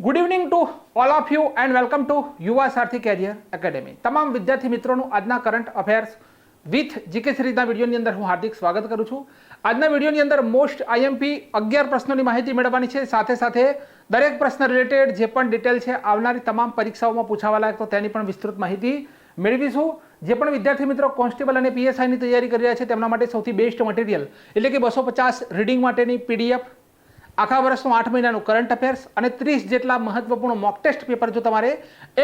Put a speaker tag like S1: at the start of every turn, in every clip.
S1: Good evening to all of you and welcome to Yuva Sarathi career academy તમામ વિદ્યાર્થી મિત્રોનું આજના current affairs with GK સિરીઝના વિડીયોની અંદર હું હાર્દિક સ્વાગત કરું છું આજના વિડીયોની અંદર મોસ્ટ આઈએમપી અગિયાર પ્રશ્નોની માહિતી મેળવવાની છે સાથે સાથે દરેક પ્રશ્ન રિલેટેડ જે પણ ડિટેલ છે આવનારી તમામ પરીક્ષાઓમાં પૂછાવા લાયક તો તેની પણ વિસ્તૃત માહિતી મેળવીશું જે પણ વિદ્યાર્થી મિત્રો કોન્સ્ટેબલ અને પીએસઆઈની તૈયારી કરી રહ્યા છે તેમના માટે સૌથી બેસ્ટ મટીરિયલ એટલે કે બસો પચાસ રીડિંગ માટેની પીડીએફ આખા વર્ષનું આઠ મહિનાનું કરંટ અફેર્સ અને ત્રીસ જેટલા મહત્વપૂર્ણ મોક ટેસ્ટ પેપર જો તમારે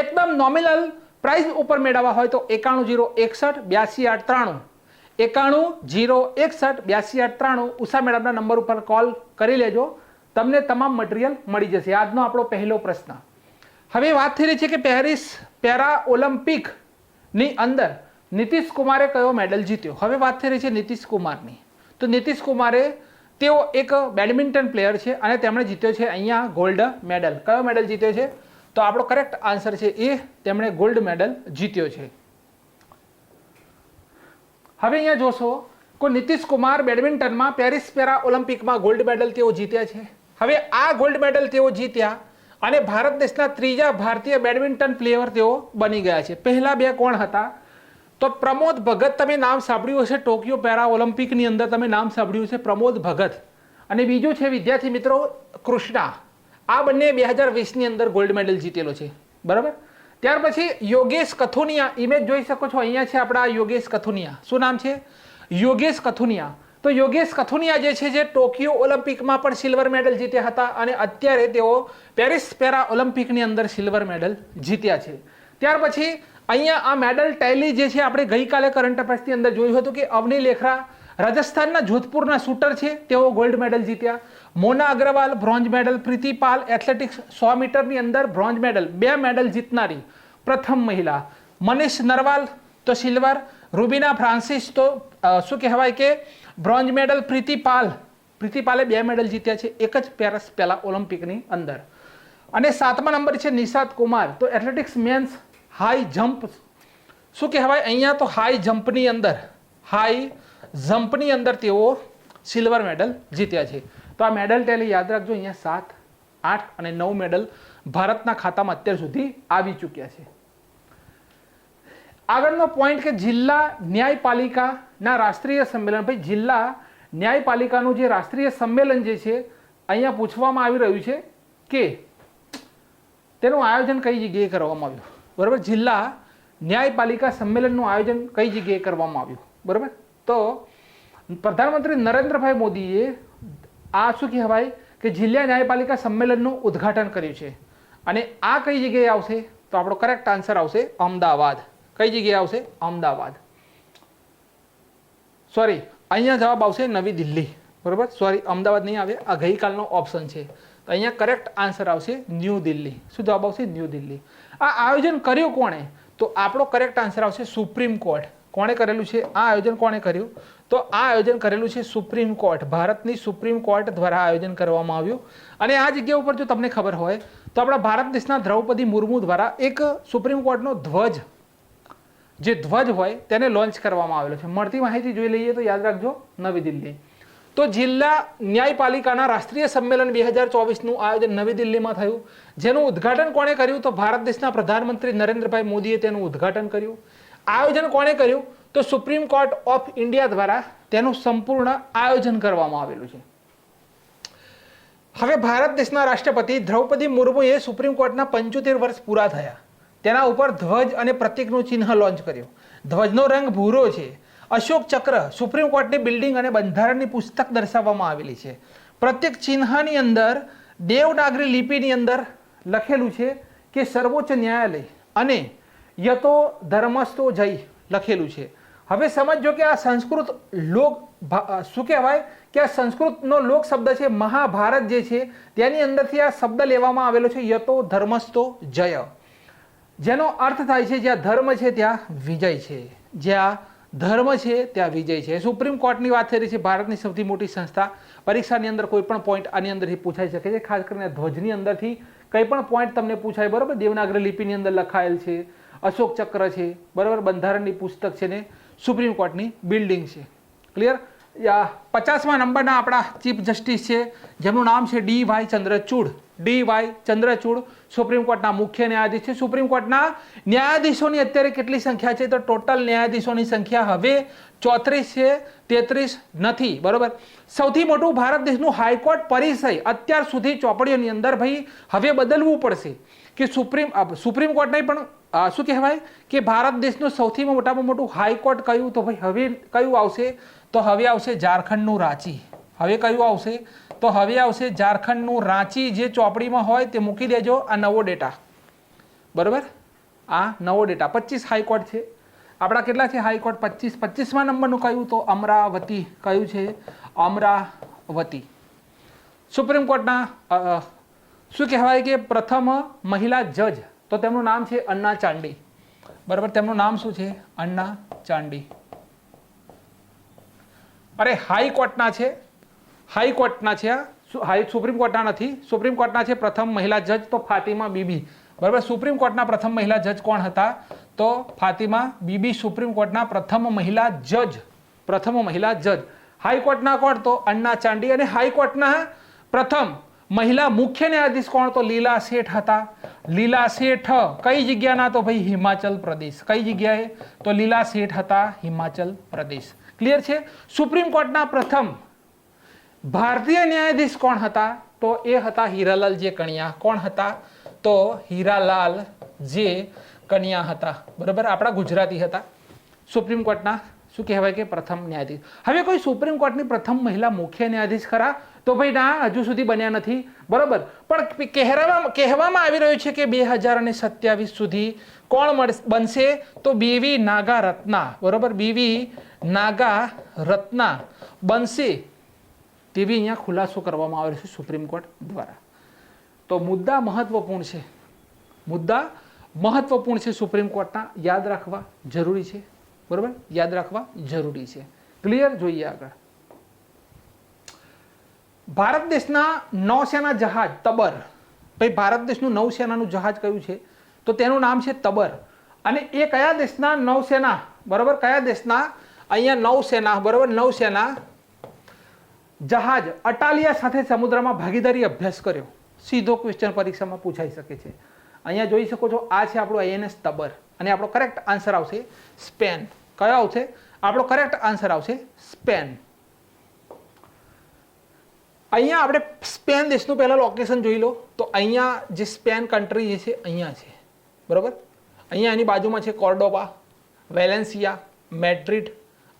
S1: એકદમ નોમિનલ પ્રાઇસ ઉપર મેળવવા હોય તો એકાણું જીરો એકસઠ બ્યાસી આઠ ત્રાણું. એકાણું જીરો એકસઠ બ્યાસી આઠ ત્રાણું ઉષા મેડમના નંબર ઉપર કોલ કરી લેજો. તમને તમામ મટીરિયલ મળી જશે. આજનો આપણો પહેલો પ્રશ્ન. હવે વાત થઈ રહી છે કે પેરિસ પેરા ઓલિમ્પિકની અંદર નીતિશ કુમારે કયો મેડલ જીત્યો? હવે વાત થઈ રહી છે નીતિશ કુમારની. તો નીતિશ કુમારે તેઓ એક બેડમિન્ટન પ્લેયર છે અને તેમણે જીત્યો છે અહીંયા ગોલ્ડ મેડલ. કયો મેડલ જીત્યો છે? તો આપણો કરેક્ટ આન્સર છે એ તેમણે ગોલ્ડ મેડલ જીત્યો છે. હવે અહીંયા જોશો, કોઈ નીતિશ કુમાર બેડમિન્ટનમાં પેરિસ પેરા ઓલિમ્પિકમાં ગોલ્ડ મેડલ તેઓ જીત્યા છે. હવે આ ગોલ્ડ મેડલ તેઓ જીત્યા અને ભારત દેશના ત્રીજા ભારતીય બેડમિન્ટન પ્લેયર તેઓ બની ગયા છે. પહેલા બે કોણ હતા? તો પ્રમોદ ભગત તમે નામ સાંભળ્યું હશે? ટોકિયો પેરા ઓલિમ્પિકની અંદર તમે નામ સાંભળ્યું છે પ્રમોદ ભગત. અને બીજું છે, વિદ્યાર્થી મિત્રો, કૃષ્ણા. આ બંને બે હજાર વીસની અંદર ગોલ્ડ મેડલ જીતેલો છે. બરાબર? ત્યાર પછી યોગેશ કથુનિયા. ઇમેજ જોઈ શકો છો, અહીંયા છે આપણા યોગેશ કથુનિયા. શું નામ છે? યોગેશ કથુનિયા. તો યોગેશ કથુનિયા જે છે, જે ટોકિયો ઓલિમ્પિકમાં પણ સિલ્વર મેડલ જીત્યા હતા અને અત્યારે તેઓ પેરિસ પેરા ઓલિમ્પિકની અંદર સિલ્વર મેડલ જીત્યા છે. ત્યાર પછી અહીંયા આ મેડલ ટેલી જે છે, આપણે ગઈકાલે કરંટ અફેર્સની અંદર જોયું હતું કે અવની લેખરા રાજસ્થાનના જોધપુરના શૂટર છે, તેઓ ગોલ્ડ મેડલ જીત્યા. Mona Agarwal bronze medal Preeti Pal athletics સો મીટરની અંદર બ્રોન્ઝ મેડલ બે મેડલ જીતનારી પ્રથમ મહિલા. મનીષ નરવાલ તો સિલ્વર રૂબીના ફ્રાન્સિસ તો શું કહેવાય કે બ્રોન્ઝ મેડલ પ્રીતિ પાલ પ્રીતિ પાલે બે મેડલ જીત્યા છે, એક જ પેરસ પહેલા ઓલિમ્પિકની અંદર. અને સાતમા નંબર છે નિષાદ કુમાર. તો એથ્લેટિક્સ મેન્સ હાઈ જમ્પ શું કહેવાય? અહીંયા તો હાઈ જમ્પની અંદર હાઈ જમ્પની અંદર તેઓ સિલ્વર મેડલ જીત્યા છે. તો આ મેડલ ટેલી યાદ રાખજો, અહીંયા સાત, આઠ અને નવ મેડલ ભારતના ખાતામાં અત્યાર સુધી આવી ચૂક્યા છે. આગળનો પોઈન્ટ કે જિલ્લા ન્યાયપાલિકાના રાષ્ટ્રીય સંમેલન, ભાઈ જિલ્લા ન્યાયપાલિકાનું જે રાષ્ટ્રીય સંમેલન જે છે, અહીંયા પૂછવામાં આવી રહ્યું છે કે તેનું આયોજન કઈ જગ્યાએ કરવામાં આવ્યું? બરાબર? જિલ્લા ન્યાયપાલિકા સંમેલનનું આયોજન કઈ જગ્યાએ કરવામાં આવ્યું? બરાબર? તો પ્રધાનમંત્રી નરેન્દ્રભાઈ મોદીએ આ શું કહેવાય કે જિલ્લા ન્યાયપાલિકા સંમેલનનું ઉદ્ઘાટન કર્યું છે. અને આ કઈ જગ્યાએ આવશે? તો આપણો કરેક્ટ આન્સર આવશે અમદાવાદ. કઈ જગ્યાએ આવશે? અમદાવાદ. સોરી અહીંયા જવાબ આવશે નવી દિલ્હી. બરાબર? સોરી અમદાવાદ નહીં આવે. આ ગઈકાલનો ઓપ્શન છે. તો અહીંયા કરેક્ટ આન્સર આવશે ન્યૂ દિલ્હી. શું જવાબ આવશે? ન્યૂ દિલ્હી. આ આયોજન કર્યું કોણે? તો આપણો કરેક્ટ આન્સર આવશે સુપ્રીમ કોર્ટ. કોણે કરેલું છે? આ આયોજન કોણે કર્યું? તો આ આયોજન કરેલું છે સુપ્રીમ કોર્ટ. ભારતની સુપ્રીમ કોર્ટ દ્વારા આયોજન કરવામાં આવ્યું. અને આ જગ્યા ઉપર જો તમને ખબર હોય, તો આપણા ભારત દેશના દ્રૌપદી મુર્મુ દ્વારા એક સુપ્રીમ કોર્ટનો ધ્વજ, જે ધ્વજ હોય, તેને લોન્ચ કરવામાં આવેલો છે. મળતી માહિતી જોઈ લઈએ તો યાદ રાખજો, નવી દિલ્હી. તો જિલ્લા ન્યાયપાલિકાના રાષ્ટ્રીય સંમેલન બે હજાર ચોવીસનું આયોજન નવી દિલ્હીમાં થયું. જેનું ઉદ્ઘાટન કોણે કર્યું? તો ભારત દેશના પ્રધાનમંત્રી નરેન્દ્રભાઈ મોદીએ તેનું ઉદ્ઘાટન કર્યું. આયોજન કોણે કર્યું? તો સુપ્રીમ કોર્ટ ઓફ ઇન્ડિયા દ્વારા તેનું સંપૂર્ણ આયોજન કરવામાં આવેલું છે. હવે ભારત દેશના રાષ્ટ્રપતિ દ્રૌપદી મુર્મુએ સુપ્રીમ કોર્ટના પંચોતેર વર્ષ પૂરા થયા. તેના ઉપર ધ્વજ અને પ્રતિકનું ચિહ્ન લોન્ચ કર્યું. ધ્વજનો રંગ ભૂરો છે. અશોક ચક્ર સુપ્રીમ કોર્ટની બિલ્ડિંગ અને બંધારણની પુસ્તક દર્શાવવામાં આવેલી છે. પ્રત્યેક ચિહ્નની અંદર, દેવનાગરી લિપિની અંદર લખેલું છે કે સર્વોચ્ચ ન્યાયાલય અને યતો ધર્મસ્તો જય લખેલું છે. હવે સમજો કે આ સંસ્કૃત લોક શું કહેવાય? કે આ સંસ્કૃતનો લોક શબ્દ છે, મહાભારત જે છે, તેની અંદરથી આ શબ્દ લેવામાં આવેલો છે, યતો ધર્મસ્તો જય. જેનો અર્થ થાય છે, જ્યાં ધર્મ છે, ત્યાં વિજય છે. જ્યાં ધર્મ છે, ત્યાં વિજય છે. સુપ્રીમ કોર્ટની વાત થઈ રહી છે, ભારતની સૌથી મોટી સંસ્થા. પરીક્ષાની અંદર કોઈ પણ પોઈન્ટ આની અંદરથી પૂછાઈ શકે છે, ખાસ કરીને ધ્વજની અંદરથી કંઈ પણ પોઈન્ટ તમને પૂછાય, બરાબર? દેવનાગરી લિપિની અંદર લખાયેલ છે, અશોક ચક્ર છે, બરાબર? બંધારણની પુસ્તક છે ને, સુપ્રીમ કોર્ટની બિલ્ડિંગ છે. ક્લિયર પચાસમા નંબરના આપણા ચીફ જસ્ટિસ છે, જેમનું નામ છે D Y Chandrachud. D Y Chandrachud supreme કોર્ટના મુખ્ય ન્યાયાધીશ છે. સુપ્રીમ કોર્ટના ન્યાયાધીશોની અત્યારે કેટલી સંખ્યા છે? તો ટોટલ ન્યાયાધીશોની સંખ્યા હવે ચોત્રીસ છે, તેત્રીસ નથી. બરોબર? સૌથી મોટું ભારત દેશનું હાઈકોર્ટ પરિસય અત્યાર સુધી ચોપડીઓની અંદર ભાઈ હવે બદલવું પડશે કે સુપ્રીમ સુપ્રીમ કોર્ટ નહીં, પણ શું કહેવાય કે ભારત દેશનું સૌથી મોટામાં મોટું હાઈકોર્ટ કયું? તો ભાઈ હવે કયું આવશે? તો હવે આવશે ઝારખંડનું રાંચી. હવે કયું આવશે? તો હવે આવશે ઝારખંડનું રાંચી જે ચોપડીમાં હોય તે મૂકી દેજો આ નવો ડેટા. બરાબર? આ નવો ડેટા. પચીસ હાઈકોર્ટ છે. આપણા કેટલા છે હાઈકોર્ટ? પચીસ. પચીસમાં નંબરનું કયું તો અમરાવતી. કયું છે? અમરાવતી. સુપ્રીમ કોર્ટના શું કહેવાય કે પ્રથમ મહિલા જજ. તો તેમનું નામ છે અન્ના ચાંડી. બરાબર? તેમનું નામ શું છે? અન્ના ચાંડી. અરે હાઈકોર્ટના છે. હાઈકોર્ટના છે હાઈ સુપ્રીમ કોર્ટના નથી. સુપ્રીમ કોર્ટના છે પ્રથમ મહિલા જજ તો ફાતિમા બીબી. બરાબર? સુપ્રીમ કોર્ટના પ્રથમ મહિલા જજ કોણ હતા? તો ફાતિમા બીબી સુપ્રીમ કોર્ટના પ્રથમ મહિલા જજ. પ્રથમ મહિલા જજ. હાઈકોર્ટના કોણ? તો અન્ના ચાંડી અને હાઈકોર્ટના પ્રથમ મહિલા મુખ્ય ન્યાયાધીશ કોણ? તો લીલા શેઠ હતા. લીલા શેઠ કઈ જગ્યાના? તો ભાઈ હિમાચલ પ્રદેશ. કઈ જગ્યાએ? તો લીલા શેઠ હતા હિમાચલ પ્રદેશ. ક્લિયર છે? સુપ્રીમ કોર્ટના પ્રથમ ભારતીય ન્યાયાધીશ કોણ હતા? તો એ હતા હીરાલાલ જે કણિયા. કોણ હતા? તો હીરાલાલ જે કન્યા હતા. બરાબર? આપણા ગુજરાતી હતા. સુપ્રીમ કોર્ટના. શું કહેવાય કે પ્રથમ ન્યાયાધીશ. હવે કોઈ સુપ્રીમ કોર્ટની પ્રથમ મહિલા મુખ્ય ન્યાયાધીશ ખરા? તો ભાઈ ના, હજુ સુધી બન્યા નથી. બરોબર? પણ કહેવામાં કહેવામાં આવી રહ્યું છે કે બે હજાર અને સત્યાવીસ સુધી કોણ બનશે? તો બીવી નાગા રત્ના બરાબર? બીવી નાગા રત્ના બનશે. તેવી અહીંયા ખુલાસો કરવામાં આવ્યો છે સુપ્રીમ કોર્ટ દ્વારા. તો મુદ્દા મહત્વપૂર્ણ છે. મુદ્દા મહત્વપૂર્ણ છે સુપ્રીમ કોર્ટના. યાદ રાખવા જરૂરી છે. બરાબર? યાદ રાખવા જરૂરી છે. ક્લિયર જોઈએ આગળ. ભારત દેશના નૌસેના જહાજ તબર. ભાઈ, ભારત દેશનું નૌસેનાનું જહાજ કયું છે? તો તેનું નામ છે તબર. અને એ કયા દેશના નૌસેના? બરાબર? કયા દેશના? અહીંયા નૌસેના, બરાબર? નૌસેના જહાજ અટાલિયા સાથે સમુદ્રમાં ભાગીદારી અભ્યાસ કર્યો. સીધો ક્વેશ્ચન પરીક્ષામાં પૂછાઈ શકે છે. અહીંયા જોઈ શકો છો, આ છે આપણો આઈએનએસ તબર. અને આપણો કરેક્ટ આન્સર આવશે સ્પેન. કયો આવશે? આપણો કરેક્ટ આન્સર આવશે સ્પેન. અહીંયા આપણે સ્પેન દેશનું પહેલાં લોકેશન જોઈ લો. તો અહીંયા જે સ્પેન કન્ટ્રી જે છે, અહીંયા છે. બરોબર? અહીંયા એની બાજુમાં છે કોર્ડોબા, વેલેન્સિયા, મેડ્રિડ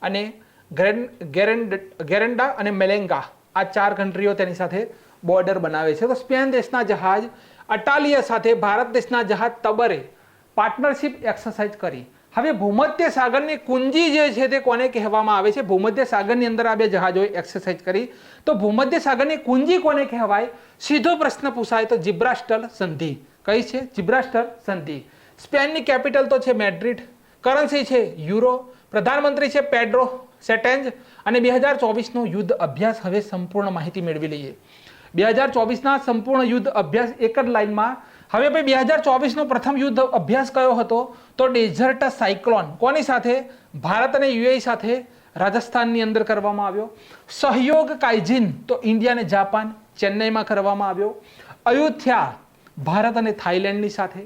S1: અને ગેરેન્ડ અને મેલેંગા આ ચાર કન્ટ્રીઓ તેની સાથે બોર્ડર બનાવે છે. તો સ્પેન દેશના જહાજ, અટાલિયા સાથે ભારત દેશના જહાજ તબરે પાર્ટનરશિપ એક્સરસાઇઝ કરી. હવે ભૂમધ્ય સાગરની કુંજી જે છે તે કોને કહેવામાં આવે છે? ભૂમધ્ય સાગરની અંદર આ બે જહાજોએ એક્સરસાઇઝ કરી. તો ભૂમધ્ય સાગરની કુંજી કોને કહેવાય? સીધો પ્રશ્ન પૂછાય તો જિબ્રાસ્ટલ સંધિ. કઈ છે? જિબ્રાસ્ટલ સંધિ. સ્પેનની કેપિટલ તો છે મેડ્રિડ. કરન્સી છે યુરો. પ્રધાનમંત્રી છે પેડ્રો. સેટેન્જ અને બે હજાર ચોવીસનો યુદ્ધ અભ્યાસ હવે સંપૂર્ણ માહિતી મેળવી લઈએ. બે હજાર ચોવીસના સંપૂર્ણ યુદ્ધ અભ્યાસ એક જ લાઇનમાં. હવે ભાઈ બે હજાર ચોવીસનો પ્રથમ યુદ્ધ અભ્યાસ કયો હતો? તો ડેઝર્ટ સાયક્લોન કોની સાથે? ભારત અને યુએઈ સાથે રાજસ્થાનની અંદર કરવામાં આવ્યો. સહયોગ કાઇજિન. તો ઇન્ડિયા અને જાપાન ચેન્નઈમાં કરવામાં આવ્યો. અયોધ્યા ભારત અને થાઈલેન્ડની સાથે.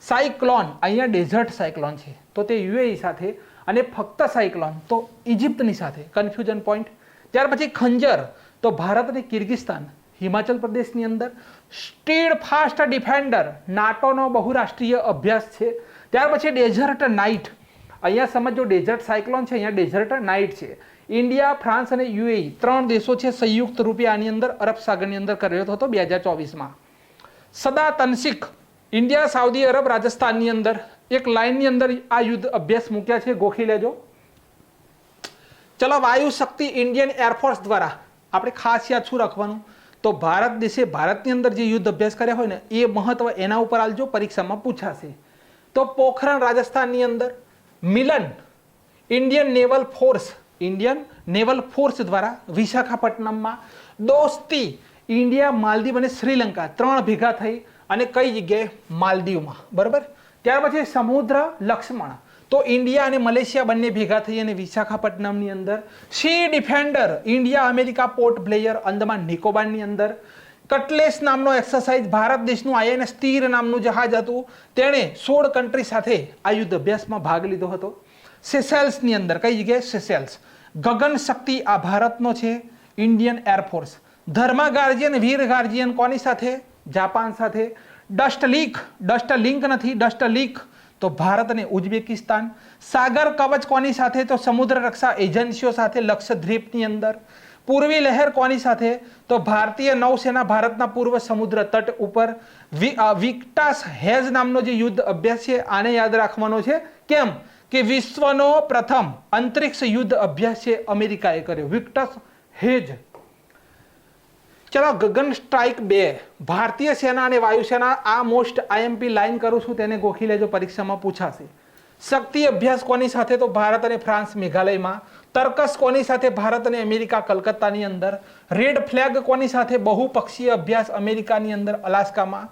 S1: સાયક્લોન અહીંયા ડેઝર્ટ સાયક્લોન છે. તો તે યુએઈ સાથે અને ફક્ત સાયક્લોન, તો ઇજિપ્તની સાથે કન્ફ્યુઝન પોઈન્ટ ત્યાર પછી ખંજર, તો ભારત અને કિર્ગિસ્તાન, હિમાચલ પ્રદેશની અંદર. સ્ટીડ ફાસ્ટ ડિફેન્ડર નાટોનો બહુરાષ્ટ્રીય અભ્યાસ છે. ત્યાર પછી ડેઝર્ટ નાઇટ અહીંયા સમજો ડેઝર્ટ સાયક્લોન છે, અહીંયા ડેઝર્ટ નાઇટ છે. ઇન્ડિયા ફ્રાન્સ અને યુએઈ ત્રણ દેશો છે સંયુક્ત રૂપે આની અંદર, અરબ સાગરની અંદર કર્યો હતો બે હજાર ચોવીસમાં. સદા તનસિક ઇન્ડિયા સાઉદી અરબ રાજસ્થાનની અંદર. એક લાઇનની અંદર આ યુદ્ધ અભ્યાસ મૂક્યા છે, ગોખી લેજો. ચલો, વાયુ શક્તિ ઇન્ડિયન એરફોર્સ દ્વારા આપણે ખાસ યાદ શું રાખવાનું? તો ભારત દેશે ભારતની અંદર જે યુદ્ધ અભ્યાસ કર્યા હોય ને, એ મહત્વ એના ઉપર આલજો, પરીક્ષામાં પૂછાશે. તો પોખરણ રાજસ્થાનની અંદર Milan Indian naval force, Indian naval force દ્વારા વિશાખાપટ્ટનમમાં દોસ્તી ઇન્ડિયા, માલદીવ અને શ્રીલંકા ત્રણ ભેગા થઈ અને કઈ જગ્યાએ? માલદીવમાં. બરાબર? ત્યાર પછી સમુદ્ર, લક્ષ્મણ. તો ઇન્ડિયા અને મલેશિયા બંને ભેગા થઈ અને વિશાખાપટ્ટનમની અંદર sea defender India America Port Blair Andaman નિકોબારની અંદર. કટલેસ નામનો એક્સરસાઇઝ ભારત દેશનું આઈએનએસ તીર નામનું જહાજ હતું. તેણે સોળ કન્ટ્રી સાથે આ યુદ્ધ અભ્યાસમાં ભાગ લીધો હતો. સેસેલ્સની અંદર, કઈ જગ્યાએ? સેસેલ્સ ગગન શક્તિ આ ભારતનો છે ઇન્ડિયન એરફોર્સ ધર્મા ગાર્જિયન વીર ગાર્જિયન કોની સાથે? જાપાન સાથે. ડસ્ટ લીક ડસ્ટ લિંક નથી ડસ્ટ લીક તો ભારત અને ઉઝબેકિસ્તાન, સાગર કવચ કોની સાથે? તો સમુદ્ર રક્ષા એજન્સીઓ સાથે લક્ષદ્વીપની અંદર. પૂર્વી લહેર કોની સાથે? તો ભારતીય નૌસેના ભારતના પૂર્વ સમુદ્ર તટ ઉપર. વિક્ટાસ હેઝ નામનો જે યુદ્ધ અભ્યાસ છે, આને યાદ રાખવાનો છે. કેમ? કે વિશ્વનો પ્રથમ અંતરિક્ષ યુદ્ધ અભ્યાસ છે, અમેરિકાએ કર્યો. વિક્ટસ હેજ ચલો, ગગન સ્ટ્રાઇક બે. ભારતીય સેના અને વાયુસેના આ મોસ્ટ આઈએમપી લાઈન કરું છું, તેને ગોખી લેજો, પરીક્ષામાં પૂછાશે. શક્તિ અભ્યાસ કોની સાથે તો ભારત અને ફ્રાન્સ મેઘાલયમાં? તર્કસ કોની સાથે ભારત અને અમેરિકા કલકત્તાની અંદર? રેડ ફ્લેગ કોની સાથે બહુપક્ષીય અભ્યાસ અમેરિકાની અંદર અલાસ્કામાં?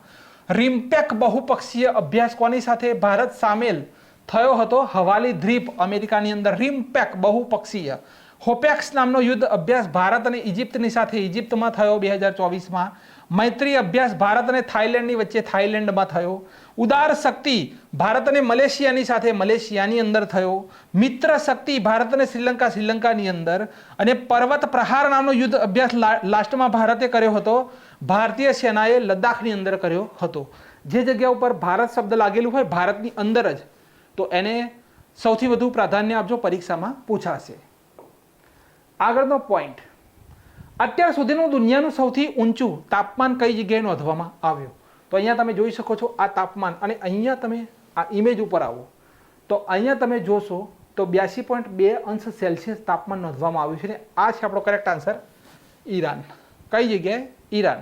S1: રિમ્પેક બહુપક્ષીય અભ્યાસ કોની સાથે ભારત સામેલ? થયો હતો હવાલી દ્વીપ અમેરિકાની અંદર. રિમ્પેક બહુપક્ષીય. હોપેક્સ નામનો યુદ્ધ અભ્યાસ ભારત અને ઇજિપ્તની સાથે ઇજિપ્તમાં થયો બે હજાર ચોવીસમાં. મૈત્રી અભ્યાસ ભારત અને થાઇલેન્ડની વચ્ચે થાઇલેન્ડમાં થયો. ઉદાર શક્તિ ભારત અને મલેશિયાની સાથે મલેશિયાની અંદર થયો. મિત્ર શક્તિ ભારત અને શ્રીલંકા શ્રીલંકાની અંદર. અને પર્વત પ્રહાર નામનો યુદ્ધ અભ્યાસ લાસ્ટમાં ભારતે કર્યો હતો. ભારતીય સેનાએ લદ્દાખની અંદર કર્યો હતો. જે જગ્યા ઉપર ભારત શબ્દ લાગેલું હોય ભારતની અંદર જ. તો એને સૌથી વધુ પ્રાધાન્ય આપજો પરીક્ષામાં પૂછાશે. આગળનો પોઈન્ટ અત્યાર સુધીનું દુનિયાનું સૌથી ઊંચું તાપમાન કઈ જગ્યાએ નોંધવામાં આવ્યું? તો અહીંયા તમે જોઈ શકો છો આ તાપમાન અને અહીંયા તમે આ ઇમેજ ઉપર આવો. તો અહીંયા તમે જોશો તો બ્યાસી પોઈન્ટ બે અંશ સેલ્સિયસ તાપમાન નોંધવામાં આવ્યું છે ને આ છે આપણો કરેક્ટ આન્સર ઈરાન. કઈ જગ્યાએ? ઈરાન.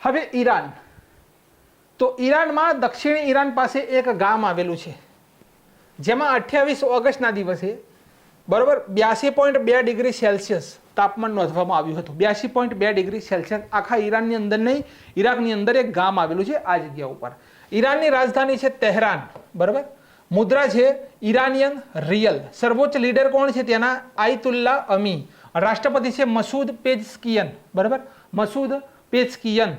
S1: હવે ઈરાન. તો ઈરાનમાં દક્ષિણ ઈરાન પાસે એક ગામ આવેલું છે. જેમાં અઠ્યાવીસ ઓગસ્ટના દિવસે બરોબર? બ્યાસી પોઈન્ટ બે ડિગ્રી સેલ્સિયસ તાપમાન નોંધવામાં આવ્યું હતું. બ્યાસી પોઈન્ટ બે ડિગ્રી સેલ્સિયસ આખા ઈરાનની અંદર નહીં, ઈરાકની અંદર એક ગામ આવેલું છે આ જગ્યા ઉપર. ઈરાનની રાજધાની છે તેહરાન, બરાબર? મુદ્રા છે ઈરાનિયન રિયલ. સર્વોચ્ચ લીડર કોણ છે તેના? આયતુલ્લા અમી. રાષ્ટ્રપતિ છે મસૂદ પેજસ્કિયન, બરાબર? મસૂદ પેજસ્કિયન.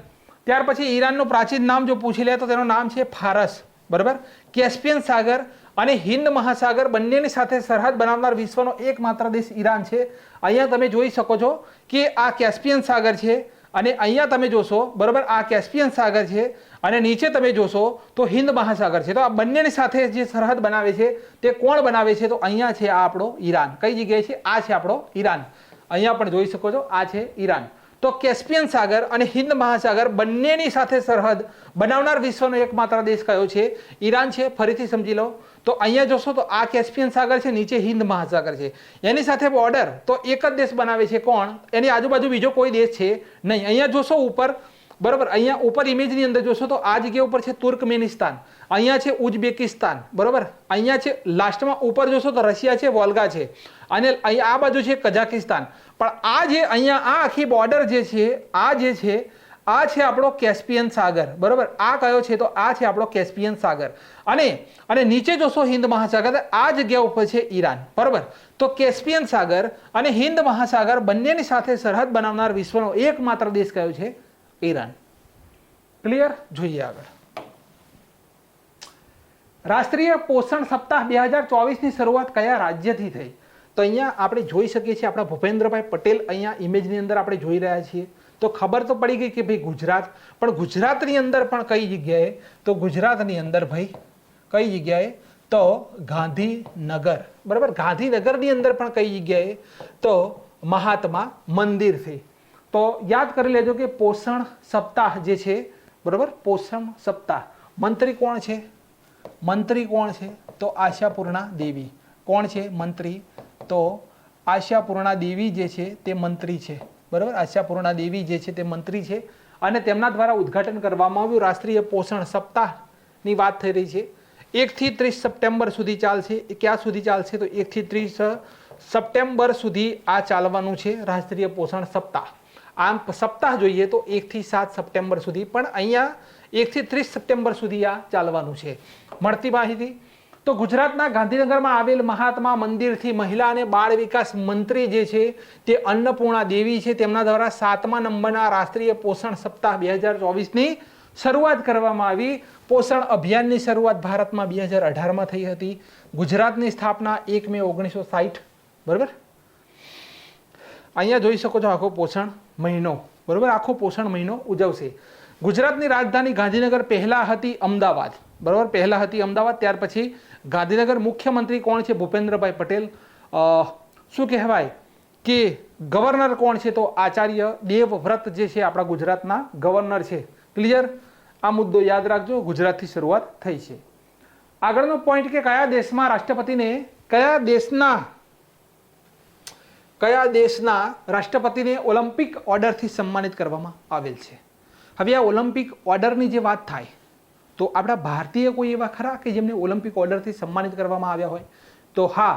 S1: ત્યાર પછી ઈરાનનું પ્રાચીન નામ જો પૂછી લે તો તેનું નામ છે ફારસ, બરાબર? કેસ્પિયન સાગર અને હિન્દ મહાસાગર બંનેની સાથે સરહદ બનાવનાર વિશ્વનો એકમાત્ર દેશ ઈરાન છે. અહીંયા તમે જોઈ શકો છો કે આ કેસ્પિયન સાગર છે અને અહીંયા તમે જોશો, બરાબર, આ કેસ્પિયન સાગર છે અને નીચે તમે જોશો તો હિન્દ મહાસાગર છે. તો આ બંનેની સાથે જે સરહદ બનાવે છે, તે કોણ બનાવે છે? તો અહીંયા છે આ આપણો ઈરાન. કઈ જગ્યાએ છે? આ છે આપણો ઈરાન. અહીંયા પણ જોઈ શકો છો, આ છે ઈરાન. તો કેસ્પિયન સાગર અને હિન્દ મહાસાગર બંનેની સાથે સરહદ બનાવનાર વિશ્વનો એકમાત્ર દેશ કયો છે? ઈરાન છે, ફરીથી સમજી લો. તો અહીંયા જોશો તો આ કેસ્પિયન સાગર છે, નીચે હિન્દ મહાસાગર છે. એની સાથે બોર્ડર તો એક જ દેશ બનાવે છે કોણ? એની આજુબાજુ બીજો કોઈ દેશ છે નહીં. અહીંયા જોશો ઉપર બરોબર? અહીંયા ઉપર ઇમેજની અંદર જોશો તો આ જગ્યા ઉપર છે તુર્કમેનિસ્તાન. અહીંયા છે ઉઝબેકિસ્તાન. બરોબર? અહીંયા છે, લાસ્ટમાં ઉપર જોશો તો રશિયા છે, વોલ્ગા છે. અને અહીંયા આ બાજુ છે કઝાકિસ્તાન. પણ આ જે અહીંયા આ આખી બોર્ડર જે છે, આ જે છે, આ છે આપણો કેસ્પિયન સાગર. બરોબર? આ કયો છે તો આ છે આપણો કેસ્પિયન સાગર. અને અને નીચે જોશો હિન્દ મહાસાગર આ જગ્યા ઉપર છે ઈરાન. બરોબર? તો કેસ્પિયન સાગર અને હિન્દ મહાસાગર બંનેની સાથે સરહદ બનાવનાર વિશ્વનો એકમાત્ર દેશ કયો છે? ઈરાન. ક્લિયર જોઈએ આગળ. રાષ્ટ્રીય પોષણ સપ્તાહ બે હજાર ચોવીસની શરૂઆત કયા રાજ્યથી થઈ? તો અહીંયા આપણે જોઈ શકીએ છીએ આપણા ભૂપેન્દ્રભાઈ પટેલ અહીંયા ઇમેજની અંદર આપણે જોઈ રહ્યા છીએ. તો ખબર તો પડી ગઈ કે ભાઈ ગુજરાત, પણ ગુજરાતની અંદર પણ કઈ જગ્યાએ? તો ગુજરાતની અંદર ભાઈ કઈ જગ્યાએ? તો ગાંધીનગર. બરાબર? ગાંધીનગરની અંદર પણ કઈ જગ્યાએ? તો મહાત્મા મંદિર છે તો યાદ કરી લેજો કે પોષણ સપ્તાહ જે છે, બરાબર? પોષણ સપ્તાહ. મંત્રી કોણ છે? મંત્રી કોણ છે? તો આશાપૂર્ણા દેવી. કોણ છે મંત્રી? તો આશાપૂર્ણા દેવી જે છે તે મંત્રી છે. બરાબર? આશાપૂર્ણા દેવી જે છે તે મંત્રી છે. અને તેમના દ્વારા ઉદ્ઘાટન કરવામાં આવ્યું. રાષ્ટ્રીય પોષણ સપ્તાહની વાત થઈ રહી છે. એકથી ત્રીસ સપ્ટેમ્બર સુધી ચાલશે. એ ક્યાં સુધી ચાલશે? તો એકથી ત્રીસ સપ્ટેમ્બર સુધી આ ચાલવાનું છે રાષ્ટ્રીય પોષણ સપ્તાહ. આમ સપ્તાહ જોઈએ તો એકથી સાત સપ્ટેમ્બર સુધી, પણ અહીંયા એકથી ત્રીસ સપ્ટેમ્બર સુધી આ ચાલવાનું છે. મળતી માહિતી? તો ગુજરાતના ગાંધીનગરમાં આવેલ મહાત્મા મંદિરથી મહિલા અને બાળ વિકાસ મંત્રી જે છે, તે અન્નપૂર્ણા દેવી છે. તેમના દ્વારા સાતમા નંબરના રાષ્ટ્રીય પોષણ સપ્તાહ બે હજાર ચોવીસની શરૂઆત કરવામાં આવી. પોષણ અભિયાનની શરૂઆત ભારતમાં બે હજાર અઢારમાં થઈ હતી. ગુજરાતની સ્થાપના એક મે ઓગણીસો સાઠ બરાબર? અહીંયા જોઈ શકો છો આખો પોષણ. મહિનો. બરાબર? આખો પોષણ મહિનો ઉજવશે. ગુજરાતની રાજધાની ગાંધીનગર પહેલા હતી અમદાવાદ. બરાબર? પહેલા હતી અમદાવાદ, ત્યાર પછી ગાંધીનગર મુખ્યમંત્રી કોણ છે? ભૂપેન્દ્રભાઈ પટેલ. શું કહેવાય? કે ગવર્નર કોણ છે? તો આચાર્ય દેવવ્રત જે છે આપણા ગુજરાતના ગવર્નર છે. ક્લિયર? આ મુદ્દો યાદ રાખજો. ગુજરાતથી શરૂઆત થઈ છે. આગળનો પોઈન્ટ કે કયા દેશમાં રાષ્ટ્રપતિને, કયા દેશના કયા દેશના રાષ્ટ્રપતિને ઓલિમ્પિક ઓર્ડરથી સન્માનિત કરવામાં આવેલ છે? હવે આ ઓલિમ્પિક ઓર્ડરની જે વાત થાય, તો આપણા ભારતીય કોઈ એવા ખરા કે જેમને ઓલિમ્પિક ઓર્ડરથી સન્માનિત કરવામાં આવ્યા હોય? તો હા,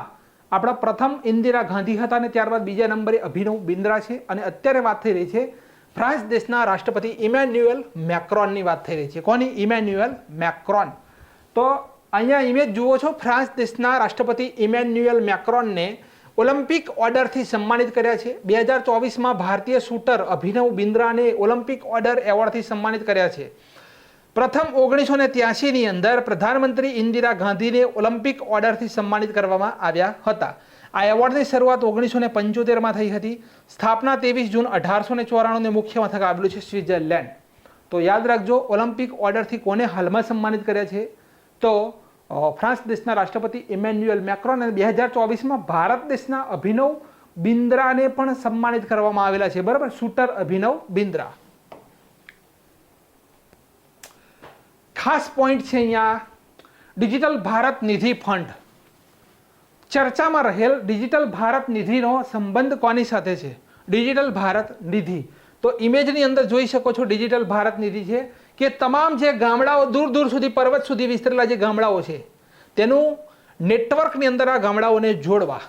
S1: આપણા પ્રથમ ઇન્દિરા ગાંધી હતા અને ત્યારબાદ બીજા નંબરે અભિનવ બિંદ્રા છે અને અત્યારે વાત થઈ રહી છે ફ્રાન્સ દેશના રાષ્ટ્રપતિ ઇમેન્યુએલ મેક્રોનની વાત થઈ રહી છે. કોની? Emmanuel Macron. તો અહીંયા ઇમેજ જુઓ છો, ફ્રાન્સ દેશના રાષ્ટ્રપતિ ઇમેન્યુએલ મેક્રોનને ઓલિમ્પિક ઓર્ડરથી સન્માનિત કર્યા છે. બે હજાર ચોવીસમાં ભારતીય શૂટર અભિનવ બિન્દ્રાને ઓલિમ્પિક ઓર્ડર એવોર્ડથી સન્માનિત કર્યા છે. પ્રથમ ઓગણીસો ને ત્યાસીની અંદર પ્રધાનમંત્રી ઇન્દિરા ગાંધીને ઓલિમ્પિક ઓર્ડરથી સન્માનિત કરવામાં આવ્યા હતા. આ એવોર્ડની શરૂઆત ઓગણીસો ને પંચોતેરમાં થઈ હતી. સ્થાપના ત્રેવીસ જૂન અઢારસો ને ચોરાણુંને મુખ્ય મથક આવેલું છે સ્વિટ્ઝરલેન્ડ. તો યાદ રાખજો ઓલિમ્પિક ઓર્ડરથી કોને હાલમાં સન્માનિત કર્યા છે? તો ફ્રાન્સ દેશના રાષ્ટ્રપતિ ઇમેન્યુએલ મેક્રોન અને બે હજાર ચોવીસમાં ભારત દેશના અભિનવ બિન્દ્રાને પણ સન્માનિત કરવામાં આવેલા છે. બરાબર? શૂટર અભિનવ બિન્દ્રા ખાસ પોઈન્ટ છે અહીંયા. ડિજિટલ ભારત નિધિ ફંડ ચર્ચામાં રહેલ ડિજિટલ ભારત નિધિનો સંબંધ કોની સાથે છે? ડિજિટલ ભારત નિધિ. તો ઇમેજની અંદર જોઈ શકો છો ડિજિટલ ભારત નિધિ છે. કે તમામ જે ગામડાઓ દૂર દૂર સુધી, પર્વત સુધી વિસ્તરેલા જે ગામડાઓ છે, તેનું નેટવર્કની અંદર આ ગામડાઓને જોડવા.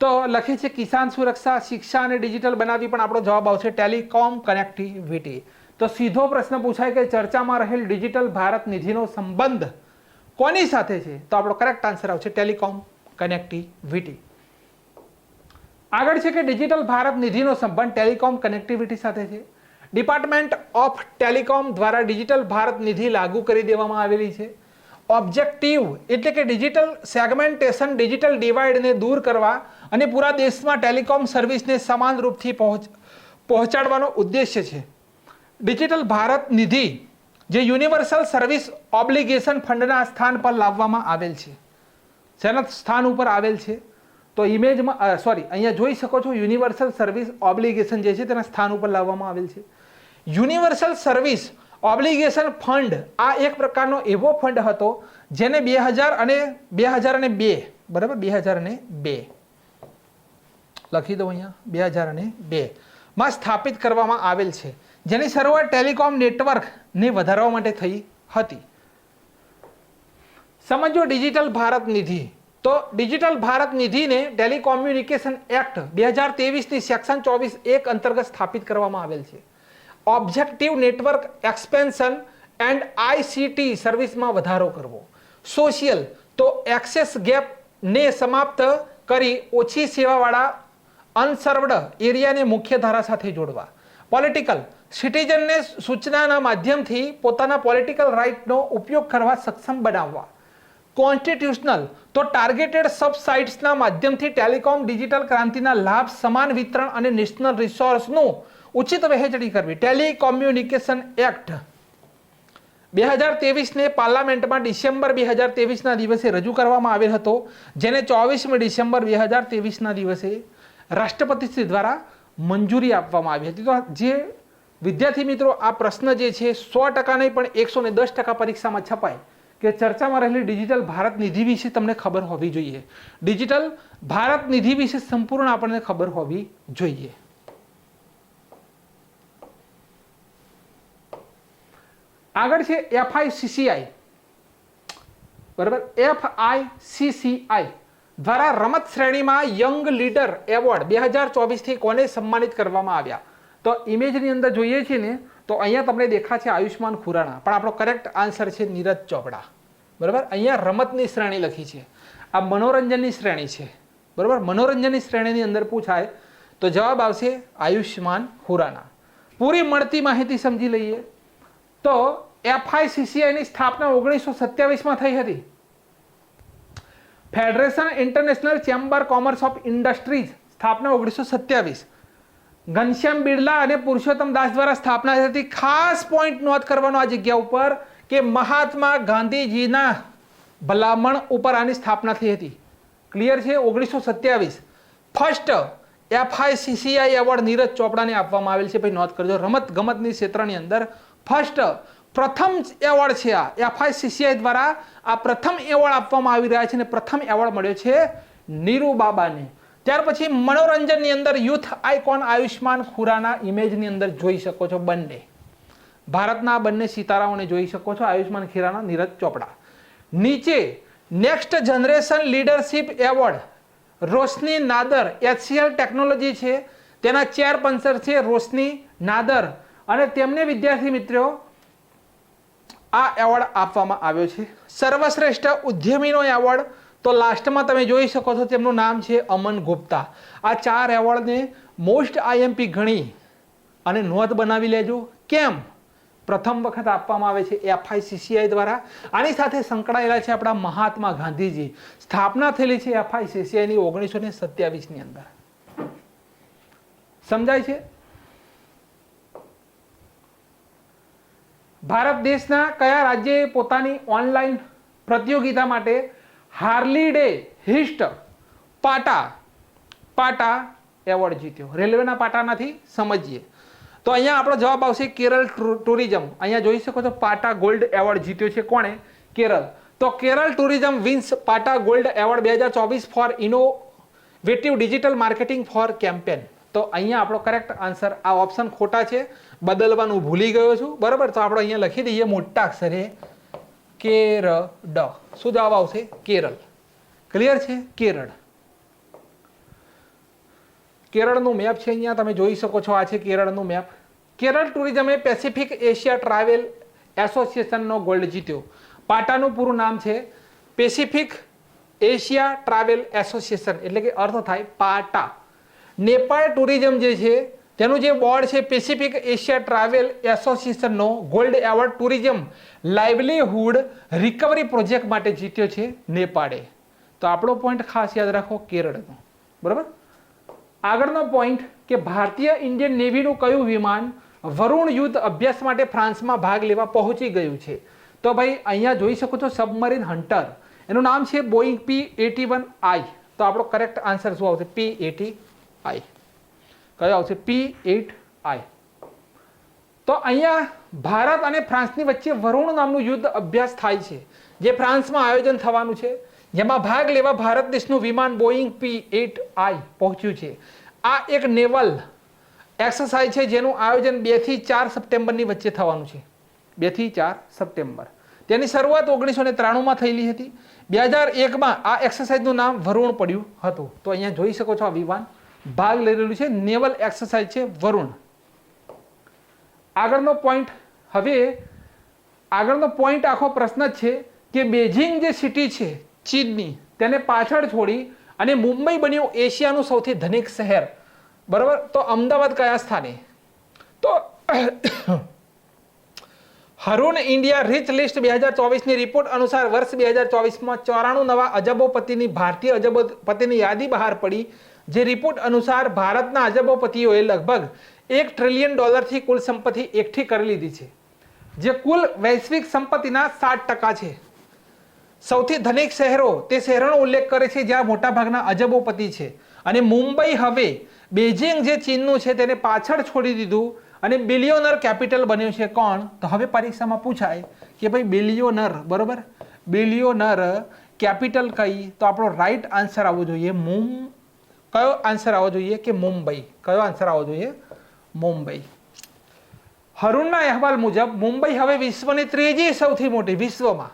S1: તો લખે છે, કિસાન સુરક્ષા, શિક્ષા અને ડિજિટલ બનાવી પણ આપણો જવાબ આવશે ટેલિકોમ કનેક્ટિવિટી. તો સીધો પ્રશ્ન પૂછાય કે ચર્ચામાં રહેલ ડિજિટલ ભારત નિધિનો સંબંધ કોની સાથે છે? તો આપણો કરેક્ટ આન્સર આવશે ટેલિકોમ કનેક્ટિવિટી. આગળ છે કે ડિજિટલ ભારત નિધિનો સંબંધ ટેલિકોમ કનેક્ટિવિટી સાથે છે? ડિપાર્ટમેન્ટ ઓફ ટેલિકોમ દ્વારા ડિજિટલ ભારત નિધિ લાગુ કરી દેવામાં આવેલી છે. ઓબ્જેક્ટિવ એટલે કે ડિજિટલ સેગમેન્ટેશન ડિજિટલ ડિવાઇડને દૂર કરવા અને પૂરા દેશમાં ટેલિકોમ સર્વિસને સમાન રૂપથી પહોંચ, પહોંચાડવાનો ઉદ્દેશ્ય છે. ડિજિટલ ભારત નિધિ જે યુનિવર્સલ સર્વિસ ઓબ્લિગેશન ફંડના સ્થાન પર લાવવામાં આવેલ છે. જેના સ્થાન ઉપર આવેલ છે. તો ઇમેજમાં સોરી, અહીંયા જોઈ શકો છો યુનિવર્સલ સર્વિસ ઓબ્લિગેશન જે છે તેના સ્થાન ઉપર લાવવામાં આવેલ છે. યુનિવર્સલ સર્વિસ ઓબ્લિગેશન ફંડ આ એક પ્રકારનો એવો ફંડ હતો જેને બે હજાર અને બે હજાર અને બે, બરાબર? બે હજાર અને બે. લખી દો અહીંયા. બે હજાર અને બે. માં સ્થાપિત કરવામાં આવેલ છે. જેની શરૂઆત ટેલિકોમ નેટવર્કને વધારવા માટે થઈ હતી. સમજો ડિજિટલ ભારત નિધિ. તો ડિજિટલ ભારત નિધિને ટેલિકોમ્યુનિકેશન એક્ટ બે હજાર તેવીસની સેક્શન ચોવીસ એક અંતર્ગત સ્થાપિત કરવામાં આવેલ છે. Objective network expansion and ICT સર્વિસમાં વધારો કરવો. સોશિયલ, તો એક્સેસ ગેપને સમાપ્ત કરી ઓછી સેવાવાળા અનસર્વડ એરિયાને મુખ્ય ધારા સાથે જોડવા. પોલિટિકલ, સિટીઝનને સૂચનાના માધ્યમથી પોતાના પોલિટિકલ રાઇટનો ઉપયોગ કરવા સક્ષમ બનાવવા. કોન્સ્ટિટ્યુશનલ, તો ટાર્ગેટેડ સબસાઇટ્સના માધ્યમથી ટેલિકોમ, ડિજિટલ ક્રાંતિના લાભ, સમાન વિતરણ અને નેશનલ રિસોર્સનું ઉચિત વહેંચણી કરવી. Telecommunication act. બે હજાર તેવીસને પાર્લામેન્ટમાં ડિસેમ્બર બે હજાર તેવીસના દિવસે રજૂ કરવામાં આવેલ હતો, જેને ચોવીસમી ડિસેમ્બર બે હજાર તેવીસના દિવસે રાષ્ટ્રપતિશ્રી દ્વારા મંજૂરી આપવામાં આવી હતી. તો જે વિદ્યાર્થી મિત્રો, આ પ્રશ્ન જે છે, સો ટકા નહીં, પણ એકસો ને દસ ટકા પરીક્ષામાં છપાય કે ચર્ચામાં રહેલી ડિજિટલ ભારત નિધિ વિશે તમને ખબર હોવી જોઈએ. ડિજિટલ ભારત નિધિ વિશે સંપૂર્ણ આપણને ખબર હોવી જોઈએ. આગળ છે એફઆઈસીસીઆઈ બરાબર? એફઆઈસીસીઆઈ દ્વારા રમત શ્રેણીમાં યંગ લીડર એવોર્ડ બે હજાર ચોવીસથી કોને સન્માનિત કરવામાં આવ્યા? તો ઇમેજની અંદર જોઈએ છીએ ને, તો અહીંયા તમને દેખા છે આયુષ્માન ખુરાણા પણ આપણો કરેક્ટ આન્સર છે નીરજ ચોપડા. બરાબર? અહીંયા રમતની શ્રેણી લખી છે. આ મનોરંજનની શ્રેણી છે. બરાબર? મનોરંજનની શ્રેણીની અંદર પૂછાય, તો જવાબ આવશે આયુષ્યમાન ખુરાના. પૂરી મળતી માહિતી સમજી લઈએ. તો એફઆઈસીસીઆઈની સ્થાપના ઓગણીસો સત્યાવીસમાં થઈ હતી. Federation international chamber commerce of industries સ્થાપના ઓગણીસો સત્યાવીસ ઘનશ્યામ બિરલા અને પુરુષોત્તમ દાસ દ્વારા સ્થાપના હતી. ખાસ પોઈન્ટ નોંધ કરવાનો આ જગ્યા ઉપર કે મહાત્મા ગાંધીજીના ભલામણ ઉપર આની સ્થાપના થઈ હતી. ક્લિયર છે? ઓગણીસો સત્યાવીસ ફર્સ્ટ એફઆઈસીસીઆઈ એવોર્ડ નીરજ ચોપડાને આપવામાં આવેલ છે. ભાઈ નોંધ કરજો. રમત ગમતની ક્ષેત્રની અંદર ફર્સ્ટ પ્રથમ એવોર્ડ છે આ. એફઆઈસીસીઆઈ દ્વારા આ પ્રથમ એવોર્ડ આપવામાં આવી રહ્યા છે અને પ્રથમ એવોર્ડ મળ્યો છે નીરુ બાબાને. ત્યાર પછી મનોરંજનની અંદર યુથ આઇકોન આયુષ્માન ખુરાના ઇમેજની અંદર જોઈ શકો છો બંને. ભારતના બંને સિતારાઓને જોઈ શકો છો આયુષ્માન ખીરાના, નીરજ ચોપડા. નીચે next generation leadership award Roshni Nadar HCL technology છે. તેના ચેર પંચર છે રોશની નાદર. અને તેમને વિદ્યાર્થી મિત્રો આ એવોર્ડ આપવામાં આવ્યો છે. સર્વશ્રેષ્ઠ ઉદ્યમીનો એવોર્ડ તો લાસ્ટમાં તમે જોઈ શકો છો તેમનું નામ છે અમન ગુપ્તા. આ ચાર એવોર્ડને મોસ્ટ આઈએમપી ગણી અને નોંધ બનાવી લેજો. કેમ? પ્રથમ વખત આપવામાં આવે છે એફઆઈસીસીઆઈ દ્વારા. આની સાથે સંકળાયેલા છે આપણા મહાત્મા ગાંધીજી. સ્થાપના થયેલી છે એફઆઈસીસીઆઈની ઓગણીસો ને સત્યાવીસની અંદર. સમજાય છે? ભારત દેશના કયા રાજ્યએ પોતાની ઓનલાઈન પ્રતિયોગિતા માટે હાર્લી ડે હિસ્ટ પાટા પાટા એવોર્ડ જીત્યો? રેલવેના પાટા નથી સમજીએ. તો અહીંયા આપણો જવાબ આવશે કેરળ ટુરિઝમ. અહીંયા જોઈ શકો છો પાટા ગોલ્ડ એવોર્ડ જીત્યો છે કોણે? કેરળ. તો Kerala tourism wins PATA gold award બે હજાર ચોવીસ for innovative digital marketing for campaign. તો અહીંયા આપણો કરેક્ટ આન્સર આ ઓપ્શન ખોટા છે. બદલવાનું ભૂલી ગયો છું. બરાબર? તો આપણે અહીંયા લખી દઈએ મોટા અક્ષરે કેરળ. શું જવાબ આવશે? કેરળ. ક્લિયર છે? કેરળ. કેરળનું મેપ છે અહીંયા. તમે જોઈ શકો છો આ છે કેરળનું મેપ કેરળ ટુરિઝમે પેસિફિક એશિયા ટ્રાવેલ એસોસિએશનનો ગોલ્ડ જીત્યો. પાટાનું પૂરું નામ છે પેસિફિક એશિયા ટ્રાવેલ એસોસિએશન એટલે કે અર્થ થાય પાટા. નેપાળ ટુરિઝમ જે છે તેનું જે બોર્ડ છે Pacific Asia travel એસોસિએશનનો gold award tourism livelihood recovery project માટે જીત્યો છે નેપાળે. તો આપણો પોઈન્ટ ખાસ યાદ રાખો, કેરળનો. બરાબર? આગળનો પોઈન્ટ કે ભારતીય ઇન્ડિયન નેવીનું કયું વિમાન વરુણ યુદ્ધ અભ્યાસ માટે ફ્રાન્સમાં ભાગ લેવા પહોંચી ગયું છે? તો ભાઈ, અહીંયા જોઈ શકો છો સબમરીન હન્ટર એનું નામ છે Boeing P eighty one I તો આપણો કરેક્ટ આન્સર શું આવશે? પી એટી આઈ કયો આવશે? પી એટ આઈ તો અહીંયા ભારત અને ફ્રાન્સની વચ્ચે વરુણ નામનું યુદ્ધ અભ્યાસ થાય છે, જે ફ્રાન્સમાં આયોજન થવાનું છે, જેમાં ભાગ લેવા ભારત દેશનું વિમાન બોઈંગ પી એટ આઈ પહોંચ્યું છે. આ એક નેવલ એક્સરસાઇઝ છે, જેનું આયોજન બેથી ચાર સપ્ટેમ્બરની વચ્ચે થવાનું છે. બેથી ચાર સપ્ટેમ્બર. તેની શરૂઆત ઓગણીસો ને ત્રાણુંમાં થયેલી હતી. બે હજાર એકમાં આ એક્સરસાઇઝનું નામ વરુણ પડ્યું હતું. તો અહીંયા જોઈ શકો છો આ વિમાન. ભાગ લઈ રહેલું છે નેવલ એક્સરસાઇઝ છે, વરુણ. આગળનો પોઈન્ટ હવે આગળનો પોઈન્ટ આખો પ્રશ્ન છે કે બેઝિંગ જે સિટી છે, ચીનની, તેને પાછળ છોડી અને મુંબઈ બન્યું એશિયાનું સૌથી ધનિક શહેર. બરાબર? તો અમદાવાદ કયા સ્થાને? તો હરુણ ઇન્ડિયા રીચ લિસ્ટ બે હજાર ચોવીસની રિપોર્ટ અનુસાર વર્ષ બે હજાર ચોવીસમાં ચોરાણું નવા અજબોપતિની ભારતીય અજબોપતિની યાદી બહાર પડી. જે રિપોર્ટ અનુસાર ભારતના અજબોપતિઓએ લગભગ એક ટ્રિલિયન ડોલરથી કુલ સંપત્તિ એકઠી કરી લીધી છે, જે કુલ વૈશ્વિક સંપત્તિના સાત ટકા છે. સૌથી ધનિક શહેરો તે શહેરોનો ઉલ્લેખ કરે છે જ્યાં મોટાભાગના અજબોપતિ છે. અને મુંબઈ હવે બેઇજિંગ જે ચીનનું છે તેને પાછળ છોડી દીધું અને બિલિયોનર કેપિટલ બન્યું છે. કોણ? તો હવે પરીક્ષામાં પૂછાય કે ભાઈ બિલિયોનર બરોબર? બિલિયોનર કેપિટલ કઈ? તો આપણો રાઈટ આન્સર આવવો જોઈએ. મુમ કયો આન્સર આવવો જોઈએ કે મુંબઈ? કયો આન્સર આવવો જોઈએ? મુંબઈ. હરુણના અહેવાલ મુજબ મુંબઈ હવે વિશ્વની ત્રીજી સૌથી મોટી વિશ્વમાં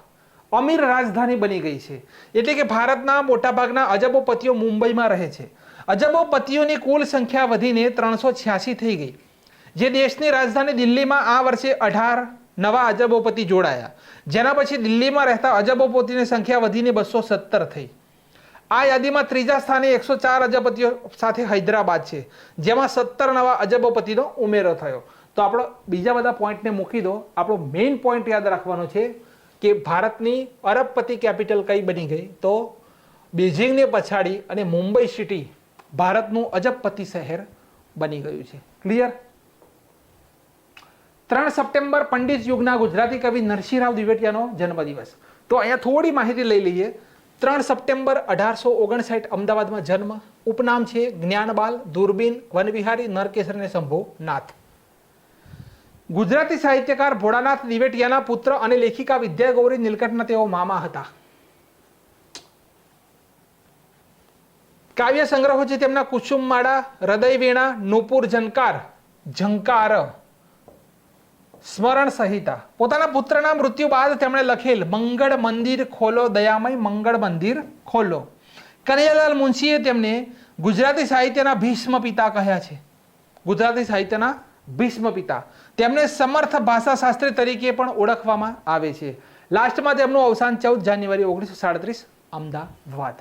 S1: અમીર રાજધાની બની ગઈ છે. એટલે કે ભારતના મોટાભાગના અજબોપતિઓ મુંબઈમાં રહે છે. અજબોપતિઓની કુલ સંખ્યા વધીને ત્રણસો છ્યાસી થઈ ગઈ. જે દેશની રાજધાની દિલ્હીમાં આ વર્ષે અઢાર નવા અજબોપતિ જોડાયા. જેના પછી દિલ્હીમાં રહેતા અજબોપતિની સંખ્યા વધીને બસો સત્તર થઈ. આ યાદીમાં ત્રીજા સ્થાને એકસો ચાર અજબપતિઓ સાથે હૈદરાબાદ છે, જેમાં સત્તર નવા અજબોપતિનો ઉમેરો થયો. તો આપણો બીજા બધા પોઈન્ટને મૂકી દો. આપણો મેઇન પોઈન્ટ યાદ રાખવાનો છે કે ભારતની અરબપતિ કેપિટલ કઈ બની ગઈ? તો બેઝિંગને પછાડી અને મુંબઈ સિટી ભારતનું અજબપતિ શહેર બની ગયું છે. ક્લિયર ત્રણ સપ્ટેમ્બર પંડિત યુગના ગુજરાતી કવિ નરસિંહરાવ દિવેટિયાનો જન્મદિવસ. તો અહીંયા થોડી માહિતી લઈ લઈએ. ત્રણ સપ્ટેમ્બર અઢારસો ઓગણસાઠ અમદાવાદમાં જન્મ. ઉપનામ છે જ્ઞાનબાલ, દૂરબીન, વનવિહારી નરકેશરને શંભુ નાથ ગુજરાતી સાહિત્યકાર ભોળાનાથ દિવેટિયાના પુત્ર અને લેખિકા વિદ્યાગૌરી નીલકંઠના તેઓ મામા હતા. કાવ્ય સંગ્રહો છે તેમના કુસુમમાળા, હૃદયવીણા, નુપુર ઝંકાર ઝંકાર. સ્મરણ સંહિતા. પોતાના પુત્રના મૃત્યુ બાદ તેમણે લખેલ, મંગળ મંદિર ખોલો, દયામય મંગળ મંદિર ખોલો. કનૈયાલાલ મુનશીએ તેમને ગુજરાતી સાહિત્યના ભીષ્મ પિતા કહ્યા છે. ગુજરાતી સાહિત્યના ભીષ્મ પિતા. તેમને સમર્થ ભાષાશાસ્ત્રી તરીકે પણ ઓળખવામાં આવે છે. લાસ્ટમાં તેમનું અવસાન ચૌદ જાન્યુઆરી ઓગણીસો સાડત્રીસ, અમદાવાદ.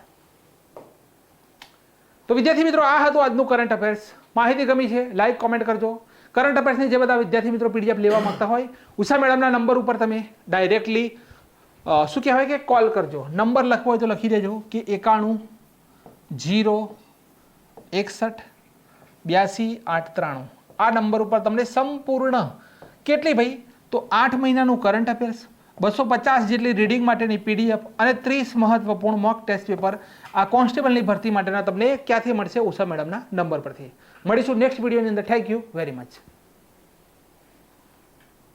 S1: તો વિદ્યાર્થી મિત્રો, આ હતું આજનું કરંટ અફેર્સ માહિતી ગમી છે લાઈક કોમેન્ટ કરજો. કરંટ અફેર્સની જે બધા વિદ્યાર્થી મિત્રો પીડીએફ લેવા માંગતા હોય, ઉષા મેડમના નંબર ઉપર તમે ડાયરેક્ટલી શું કહેવાય કે કોલ કરજો. નંબર લખવો હોય તો લખી દેજો કે એકાણું, જીરો, એકસઠ, બ્યાસી, આઠ, ત્રાણું. આ નંબર ઉપર તમને સંપૂર્ણ કેટલી ભાઈ? તો આઠ મહિનાનું કરંટ અફેર્સ બસો પચાસ જેટલી રીડિંગ માટેની પીડીએફ અને ત્રીસ મહત્વપૂર્ણ મોક ટેસ્ટ પેપર આ કોન્સ્ટેબલની ભરતી માટેના તમને ક્યાંથી મળશે? ઉષા મેડમના નંબર પરથી. મળીશું નેક્સ્ટ વિડીયોની અંદર થેન્ક યુ વેરી મચ